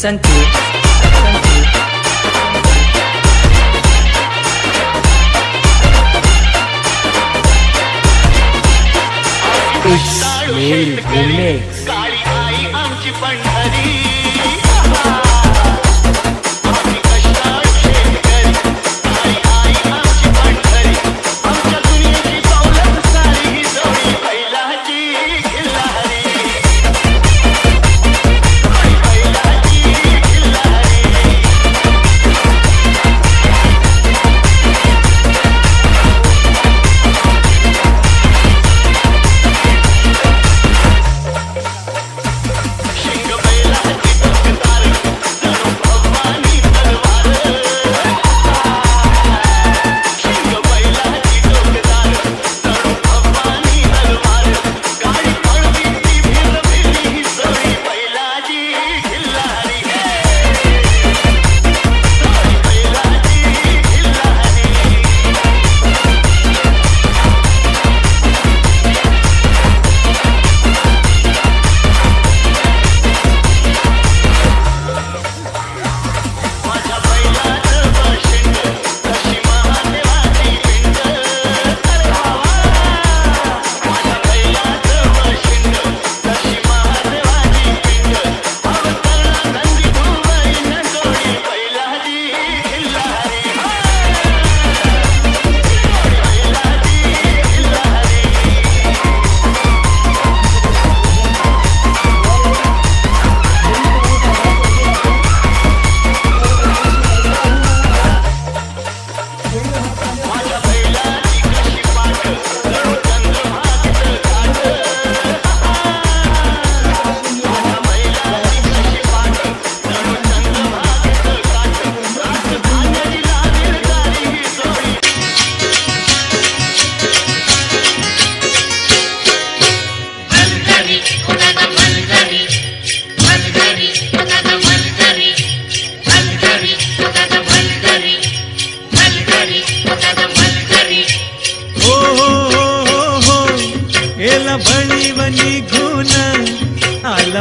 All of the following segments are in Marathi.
Santoor santoor It's remix.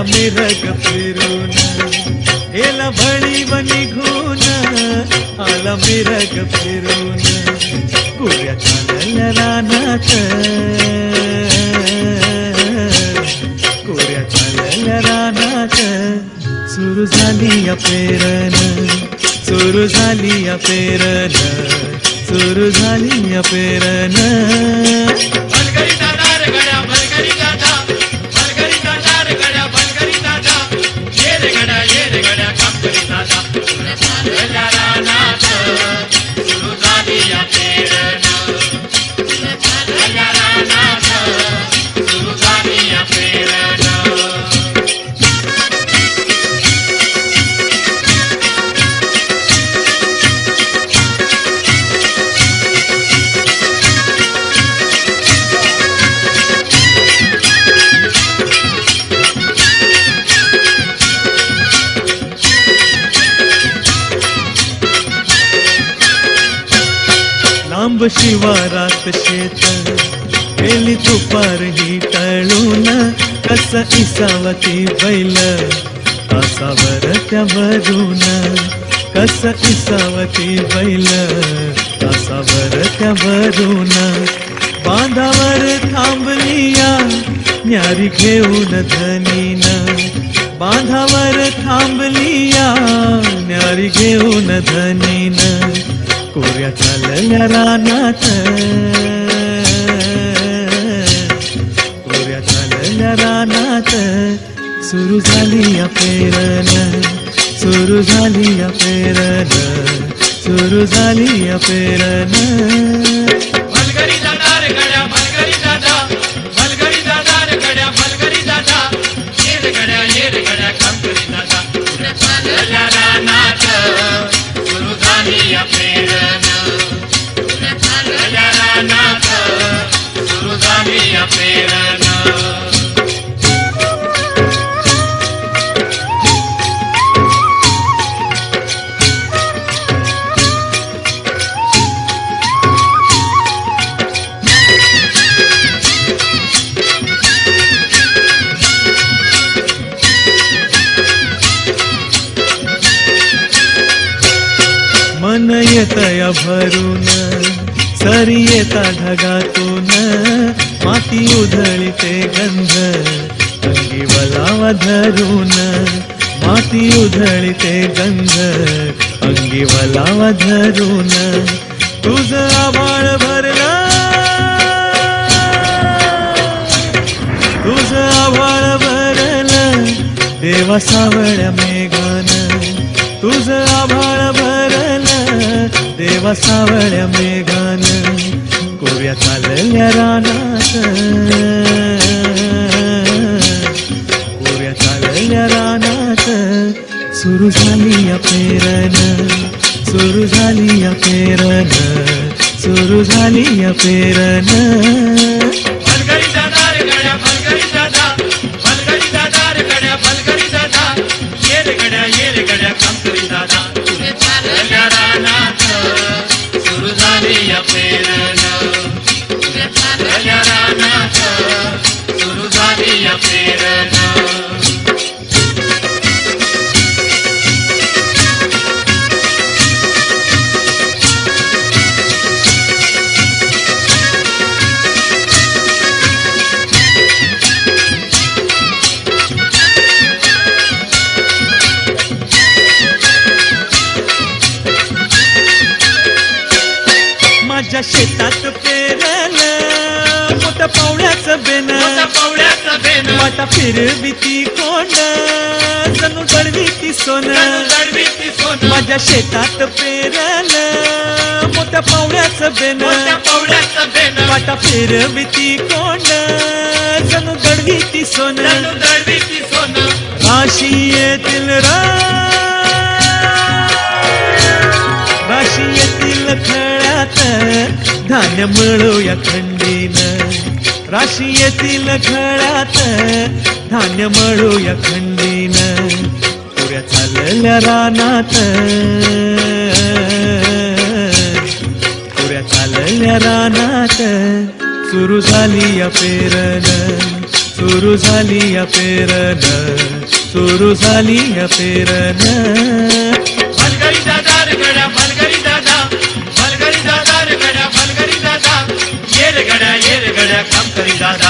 मिरग फिरून गेला भळी निघून आला मिरग फिरून कुऱ्या चालल्या रानात कुऱ्या चालल्या रानात सुरू झाली या पेरण सुरू झाली या पेरण सुरू झाली या पेरण आंब शिवारात शेत गेली दुपार ही टळून कस इसावती बैल. तासावर त्या भरून कस इसावती बैल. तासावर त्या भरून बांधावर थांबलिया न्यारी घेऊन धनीन. बांधावर थांबलिया न्यारी घेऊन धनीन. कोऱ्या चालल्या रानात कोऱ्या चालल्या रानात सुरू झाली या पेरण सुरू झाली या पेरण सुरू झाली या पेरण Nada. भरून सरी येता ढगातून माती उधळीते गंध अंगी वलावा धरून माती उधळीते गंध अंगी वलावा धरून. तुझ आभाळ भरला तुझ आभाळ भरलं देवा सावळ्या मेघान तुझ आभाळ देवा सावळ्या मेघान कोऱ्या चालल्या रानात. कोऱ्या चालल्या रानात. सुरू झाली या पेरन सुरू झाली या पेरन सुरू झाली या पेरन. भलगरी माझ्या शेतात पेरलं. मोठ्या पावड्याचं बेन मोठा पावड्याचा बेन वाटा फिरविती कोंड. जणू दळविती सोन. दडवी ती सोन. माझ्या शेतात पेरलं. मोठ्या पावड्याचं बेन पावड्याचा बेन वाटा फिरविती कोंड. जणू दळविती सोन. जणू दडवी ती सोन. राशी येतील रा धान्य मिळूया खंडीन. राशी येतील खळ्यात धान्य मळूया खंडीन. पुऱ्या चालल्या रानात पुऱ्या चालल्या रानात. सुरू झाली या पेरन सुरू झाली या पेरन सुरू झाली या पेरन. करी दादा